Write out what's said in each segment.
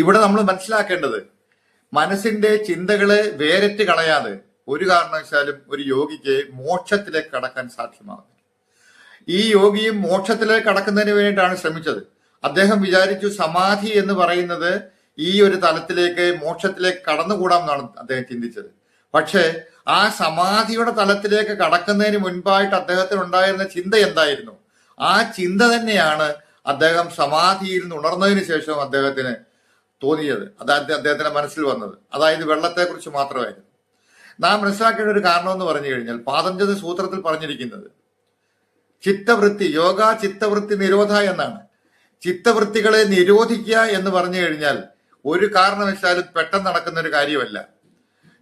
ഇവിടെ നമ്മൾ മനസ്സിലാക്കേണ്ടത് മനസ്സിന്റെ ചിന്തകളെ വേരറ്റ് കളയാതെ ഒരു കാരണവശാലും ഒരു യോഗിക്ക് മോക്ഷത്തിലേക്ക് കടക്കാൻ സാധ്യമാകുന്നു ഈ യോഗിയും മോക്ഷത്തിലേക്ക് കടക്കുന്നതിന് വേണ്ടിയിട്ടാണ് ശ്രമിച്ചത്. അദ്ദേഹം വിചാരിച്ചു സമാധി എന്ന് പറയുന്നത് ഈ ഒരു തലത്തിലേക്ക് മോക്ഷത്തിലേക്ക് കടന്നുകൂടാം എന്നാണ് അദ്ദേഹം ചിന്തിച്ചത്. പക്ഷേ ആ സമാധിയുടെ തലത്തിലേക്ക് കടക്കുന്നതിന് മുൻപായിട്ട് അദ്ദേഹത്തിന് ഉണ്ടായിരുന്ന ചിന്ത എന്തായിരുന്നു? ആ ചിന്ത തന്നെയാണ് അദ്ദേഹം സമാധിയിൽ നിന്ന് ഉണർന്നതിന് ശേഷം അദ്ദേഹത്തിന് തോന്നിയത്. അതായത് അദ്ദേഹത്തിന്റെ മനസ്സിൽ വന്നത്. അതായത് വെള്ളത്തെക്കുറിച്ച് മാത്രമായിരുന്നു. നാം മനസ്സിലാക്കേണ്ട ഒരു കാരണം എന്ന് പറഞ്ഞു കഴിഞ്ഞാൽ പാതഞ്ചത് സൂത്രത്തിൽ പറഞ്ഞിരിക്കുന്നത് ചിത്തവൃത്തി യോഗ ചിത്തവൃത്തി നിരോധ എന്നാണ്. ചിത്തവൃത്തികളെ നിരോധിക്കുക എന്ന് പറഞ്ഞു കഴിഞ്ഞാൽ ഒരു കാരണവശാലും പെട്ടെന്ന് നടക്കുന്ന ഒരു കാര്യമല്ല.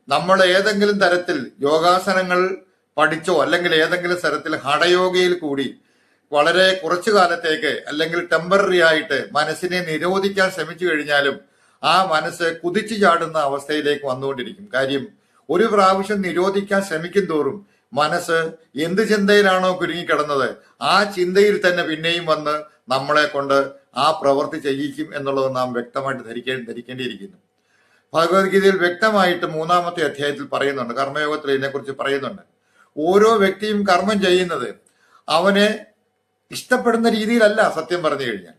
നമ്മൾ ഏതെങ്കിലും തരത്തിൽ യോഗാസനങ്ങൾ പഠിച്ചോ അല്ലെങ്കിൽ ഏതെങ്കിലും തരത്തിൽ ഹഠയോഗയിൽ കൂടി വളരെ കുറച്ചു കാലത്തേക്ക് അല്ലെങ്കിൽ ടെമ്പററി ആയിട്ട് മനസ്സിനെ നിരോധിക്കാൻ ശ്രമിച്ചു കഴിഞ്ഞാലും ആ മനസ്സ് കുതിച്ചു ചാടുന്ന അവസ്ഥയിലേക്ക് വന്നുകൊണ്ടിരിക്കും. കാര്യം ഒരു പ്രാവശ്യം നിരോധിക്കാൻ ശ്രമിക്കും തോറും മനസ്സ് എന്ത് ചിന്തയിലാണോ കുരുങ്ങിക്കിടന്നത് ആ ചിന്തയിൽ തന്നെ പിന്നെയും വന്ന് നമ്മളെ കൊണ്ട് ആ പ്രവൃത്തി ചെയ്യിക്കും എന്നുള്ളത് നാം വ്യക്തമായിട്ട് ധരിക്കേ ധരിക്കേണ്ടിയിരിക്കുന്നു. ഭഗവത്ഗീതയിൽ വ്യക്തമായിട്ട് മൂന്നാമത്തെ അധ്യായത്തിൽ പറയുന്നുണ്ട്. കർമ്മയോഗത്തിൽ ഇതിനെക്കുറിച്ച് പറയുന്നുണ്ട്. ഓരോ വ്യക്തിയും കർമ്മം ചെയ്യുന്നത് അവനെ ഇഷ്ടപ്പെടുന്ന രീതിയിലല്ല സത്യം പറഞ്ഞു കഴിഞ്ഞാൽ.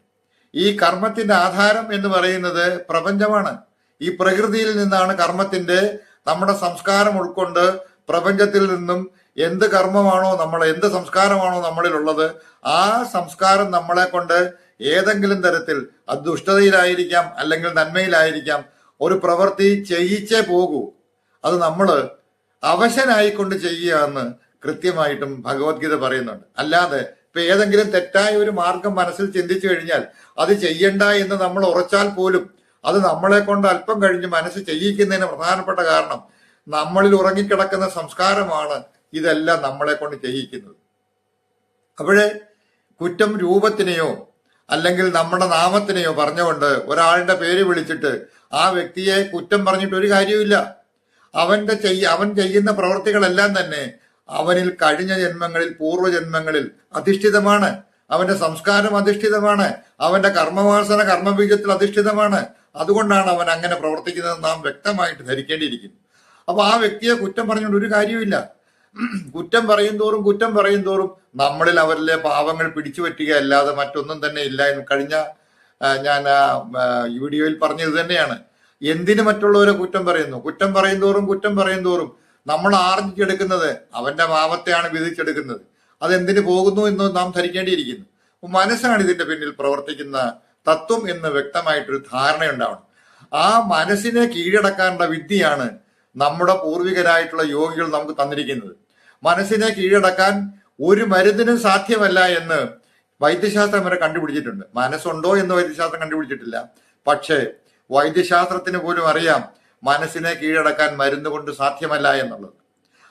ഈ കർമ്മത്തിന്റെ ആധാരം എന്ന് പറയുന്നത് പ്രപഞ്ചമാണ്. ഈ പ്രകൃതിയിൽ നിന്നാണ് കർമ്മത്തിന്റെ നമ്മുടെ സംസ്കാരം ഉൾക്കൊണ്ട് പ്രപഞ്ചത്തിൽ നിന്നും എന്ത് കർമ്മമാണോ നമ്മൾ എന്ത് സംസ്കാരമാണോ നമ്മളിൽ ഉള്ളത് ആ സംസ്കാരം നമ്മളെ കൊണ്ട് ഏതെങ്കിലും തരത്തിൽ അത് ദുഷ്ടതയിലായിരിക്കാം അല്ലെങ്കിൽ നന്മയിലായിരിക്കാം. ഒരു പ്രവൃത്തി ചെയ്യിച്ചേ പോകൂ. അത് നമ്മൾ അവശനായിക്കൊണ്ട് ചെയ്യുക എന്ന് കൃത്യമായിട്ടും ഭഗവത്ഗീത പറയുന്നുണ്ട്. അല്ലാതെ ഇപ്പൊ ഏതെങ്കിലും തെറ്റായ ഒരു മാർഗം മനസ്സിൽ ചിന്തിച്ചു കഴിഞ്ഞാൽ അത് ചെയ്യണ്ട എന്ന് നമ്മൾ ഉറച്ചാൽ പോലും അത് നമ്മളെ കൊണ്ട് അല്പം കഴിഞ്ഞ് മനസ്സ് ചെയ്യിക്കുന്നതിന് പ്രധാനപ്പെട്ട കാരണം നമ്മളിൽ ഉറങ്ങിക്കിടക്കുന്ന സംസ്കാരമാണ് ഇതെല്ലാം നമ്മളെ കൊണ്ട് ചെയ്യിക്കുന്നത്. അപ്പോഴേ കുറ്റം രൂപത്തിനെയോ അല്ലെങ്കിൽ നമ്മുടെ നാമത്തിനെയോ പറഞ്ഞുകൊണ്ട് ഒരാളുടെ പേര് വിളിച്ചിട്ട് ആ വ്യക്തിയെ കുറ്റം പറഞ്ഞിട്ട് ഒരു കാര്യവുമില്ല. അവന്റെ ചെയ്യ അവൻ ചെയ്യുന്ന പ്രവർത്തികളെല്ലാം തന്നെ അവനിൽ കഴിഞ്ഞ ജന്മങ്ങളിൽ പൂർവജന്മങ്ങളിൽ അധിഷ്ഠിതമാണ്. അവന്റെ സംസ്കാരം അധിഷ്ഠിതമാണ്. അവന്റെ കർമ്മവാസന കർമ്മബീജത്തിൽ അധിഷ്ഠിതമാണ്. അതുകൊണ്ടാണ് അവൻ അങ്ങനെ പ്രവർത്തിക്കുന്നത് നാം വ്യക്തമായിട്ട് ധരിക്കേണ്ടിയിരിക്കുന്നു. അപ്പൊ ആ വ്യക്തിയെ കുറ്റം പറഞ്ഞുകൊണ്ട് ഒരു കാര്യമില്ല കുറ്റം പറയും തോറും കുറ്റം പറയും തോറും നമ്മളിൽ അവരിലെ പാവങ്ങൾ പിടിച്ചു പറ്റുക അല്ലാതെ മറ്റൊന്നും തന്നെ ഇല്ല എന്ന് കഴിഞ്ഞ ഞാൻ വീഡിയോയിൽ പറഞ്ഞത് തന്നെയാണ്. എന്തിന് മറ്റുള്ളവരെ കുറ്റം പറയുന്നു? കുറ്റം പറയും തോറും കുറ്റം പറയും തോറും നമ്മൾ ആർജിച്ചെടുക്കുന്നത് അവന്റെ പാപത്തെയാണ് വിധിച്ചെടുക്കുന്നത്. അതെന്തിനു പോകുന്നു എന്ന് നാം ധരിക്കേണ്ടിയിരിക്കുന്നു. മനസ്സാണ് ഇതിന്റെ പിന്നിൽ പ്രവർത്തിക്കുന്ന തത്വം എന്ന് വ്യക്തമായിട്ടൊരു ധാരണയുണ്ടാവണം. ആ മനസ്സിനെ കീഴടക്കാനുള്ള വിദ്യയാണ് നമ്മുടെ പൂർവികരായിട്ടുള്ള യോഗികൾ നമുക്ക് തന്നിരിക്കുന്നത്. മനസ്സിനെ കീഴടക്കാൻ ഒരു മരുന്നിനും സാധ്യമല്ല എന്ന് വൈദ്യശാസ്ത്രം വരെ കണ്ടുപിടിച്ചിട്ടുണ്ട്. മനസ്സുണ്ടോ എന്ന് വൈദ്യശാസ്ത്രം കണ്ടുപിടിച്ചിട്ടില്ല. പക്ഷേ വൈദ്യശാസ്ത്രത്തിന് പോലും അറിയാം മനസ്സിനെ കീഴടക്കാൻ മരുന്ന് കൊണ്ട് സാധ്യമല്ല എന്നുള്ളത്.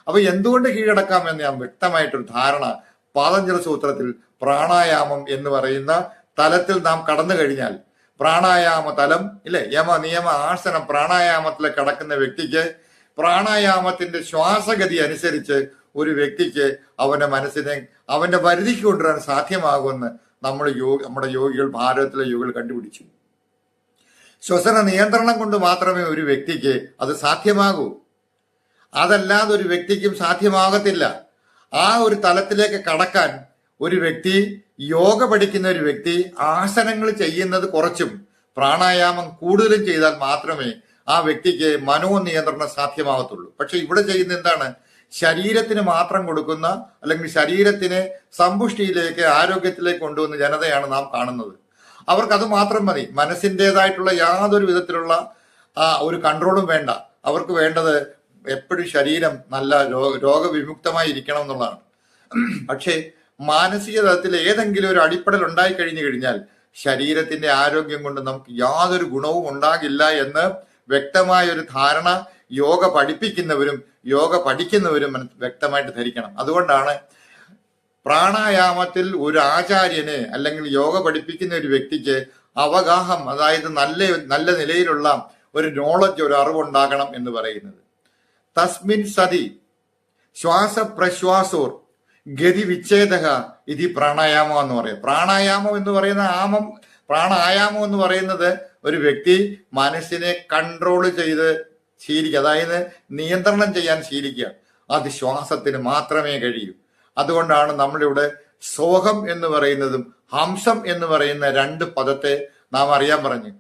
അപ്പൊ എന്തുകൊണ്ട് കീഴടക്കാം എന്ന് ഞാൻ വ്യക്തമായിട്ടൊരു ധാരണ പാതഞ്ചല സൂത്രത്തിൽ പ്രാണായാമം എന്ന് പറയുന്ന തലത്തിൽ നാം കടന്നു കഴിഞ്ഞാൽ പ്രാണായാമ തലം ഇല്ലേ? യമ നിയമ ആസനം പ്രാണായാമത്തിൽ കടക്കുന്ന വ്യക്തിക്ക് പ്രാണായാമത്തിന്റെ ശ്വാസഗതി അനുസരിച്ച് ഒരു വ്യക്തിക്ക് അവന്റെ മനസ്സിനെ അവന്റെ പരിധിക്ക് കൊണ്ടുവരാൻ സാധ്യമാകുമെന്ന് നമ്മൾ യോഗ നമ്മുടെ യോഗികൾ ഭാരതത്തിലെ യോഗികൾ കണ്ടുപിടിച്ചു. ശ്വസന നിയന്ത്രണം കൊണ്ട് മാത്രമേ ഒരു വ്യക്തിക്ക് അത് സാധ്യമാകൂ. അതല്ലാതെ ഒരു വ്യക്തിക്കും സാധ്യമാകത്തില്ല. ആ ഒരു തലത്തിലേക്ക് കടക്കാൻ ഒരു വ്യക്തി യോഗ പഠിക്കുന്ന ഒരു വ്യക്തി ആസനങ്ങൾ ചെയ്യുന്നത് കുറച്ചും പ്രാണായാമം കൂടുതലും ചെയ്താൽ മാത്രമേ ആ വ്യക്തിക്ക് മനോനിയന്ത്രണം സാധ്യമാകത്തുള്ളൂ. പക്ഷെ ഇവിടെ ചെയ്യുന്ന എന്താണ്? ശരീരത്തിന് മാത്രം കൊടുക്കുന്ന അല്ലെങ്കിൽ ശരീരത്തിനെ സമ്പുഷ്ടിയിലേക്ക് ആരോഗ്യത്തിലേക്ക് കൊണ്ടുവന്ന ജനതയാണ് നാം കാണുന്നത്. അവർക്ക് അത് മാത്രം മതി. മനസ്സിന്റെതായിട്ടുള്ള യാതൊരു വിധത്തിലുള്ള ഒരു കൺട്രോളും വേണ്ട. അവർക്ക് വേണ്ടത് എപ്പോഴും ശരീരം നല്ല രോഗ രോഗവിമുക്തമായി ഇരിക്കണം എന്നുള്ളതാണ്. പക്ഷേ മാനസിക തലത്തിൽ ഏതെങ്കിലും ഒരു അടിപ്പടൽ ഉണ്ടായി കഴിഞ്ഞു കഴിഞ്ഞാൽ ശരീരത്തിന്റെ ആരോഗ്യം കൊണ്ട് നമുക്ക് യാതൊരു ഗുണവും ഉണ്ടാകില്ല എന്ന് വ്യക്തമായ ഒരു ധാരണ യോഗ പഠിപ്പിക്കുന്നവരും യോഗ പഠിക്കുന്നവരും വ്യക്തമായിട്ട് ധരിക്കണം. അതുകൊണ്ടാണ് പ്രാണായാമത്തിൽ ഒരു ആചാര്യന് അല്ലെങ്കിൽ യോഗ പഠിപ്പിക്കുന്ന ഒരു വ്യക്തിക്ക് അവഗാഹം അതായത് നല്ല നല്ല നിലയിലുള്ള ഒരു നോളജ് ഒരു അറിവുണ്ടാകണം എന്ന് പറയുന്നത്. തസ്മിൻ സതി ശ്വാസപ്രശ്വാസോർ ഗതി വിച്ഛേദക ഇതി പ്രാണായാമം എന്ന് പറയും. പ്രാണായാമം എന്ന് പറയുന്ന ആമം പ്രാണായാമം എന്ന് പറയുന്നത് ഒരു വ്യക്തി മനസ്സിനെ കൺട്രോൾ ചെയ്ത് ശീലിക്കുക അതായത് നിയന്ത്രണം ചെയ്യാൻ ശീലിക്കുക. അത് ശ്വാസത്തിന് മാത്രമേ കഴിയൂ. അതുകൊണ്ടാണ് നമ്മളിവിടെ സോഹം എന്ന് പറയുന്നതും ഹംസം എന്ന് പറയുന്ന രണ്ട് പദത്തെ നാം അറിയാൻ പറഞ്ഞു.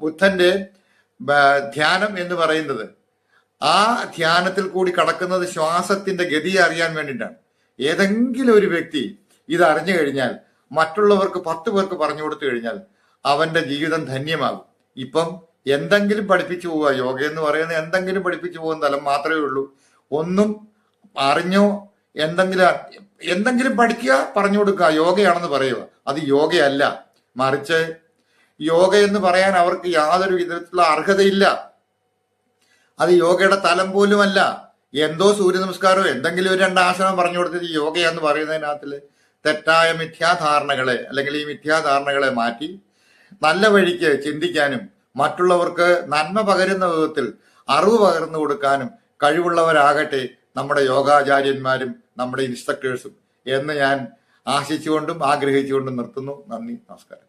ബുദ്ധന്റെ ധ്യാനം എന്ന് പറയുന്നത് ആ ധ്യാനത്തിൽ കൂടി കടക്കുന്നത് ശ്വാസത്തിന്റെ ഗതി അറിയാൻ വേണ്ടിയിട്ടാണ്. ഏതെങ്കിലും ഒരു വ്യക്തി ഇത് അറിഞ്ഞു കഴിഞ്ഞാൽ മറ്റുള്ളവർക്ക് പത്ത് പേർക്ക് പറഞ്ഞു കൊടുത്തു കഴിഞ്ഞാൽ അവന്റെ ജീവിതം ധന്യമാകും. ഇപ്പം എന്തെങ്കിലും പഠിപ്പിച്ചു പോവുക യോഗ എന്ന് പറയുന്ന എന്തെങ്കിലും പഠിപ്പിച്ചു പോകുന്ന തലം മാത്രമേ ഉള്ളൂ. ഒന്നും അറിഞ്ഞോ എന്തെങ്കിലും എന്തെങ്കിലും പഠിക്കുക പറഞ്ഞു കൊടുക്കുക യോഗയാണെന്ന് പറയുക. അത് യോഗയല്ല. മറിച്ച് യോഗ എന്ന് പറയാൻ അവർക്ക് യാതൊരു വിധത്തിലുള്ള അർഹതയില്ല. അത് യോഗയുടെ തലം പോലുമല്ല. എന്തോ സൂര്യ നമസ്കാരമോ എന്തെങ്കിലും ഒരു രണ്ട് ആസനം പറഞ്ഞു കൊടുത്തിട്ട് യോഗയാന്ന് പറയുന്നതിനകത്തിൽ തെറ്റായ മിഥ്യാധാരണകളെ അല്ലെങ്കിൽ ഈ മിഥ്യാധാരണകളെ മാറ്റി നല്ല വഴിക്ക് ചിന്തിക്കാനും മറ്റുള്ളവർക്ക് നന്മ പകരുന്ന വിധത്തിൽ അറിവ് പകർന്നു കൊടുക്കാനും കഴിവുള്ളവരാകട്ടെ നമ്മുടെ യോഗാചാര്യന്മാരും നമ്മുടെ ഇൻസ്ട്രക്ടേഴ്സും എന്ന് ഞാൻ ആശിച്ചുകൊണ്ടും ആഗ്രഹിച്ചുകൊണ്ടും നിർത്തുന്നു. നന്ദി നമസ്കാരം.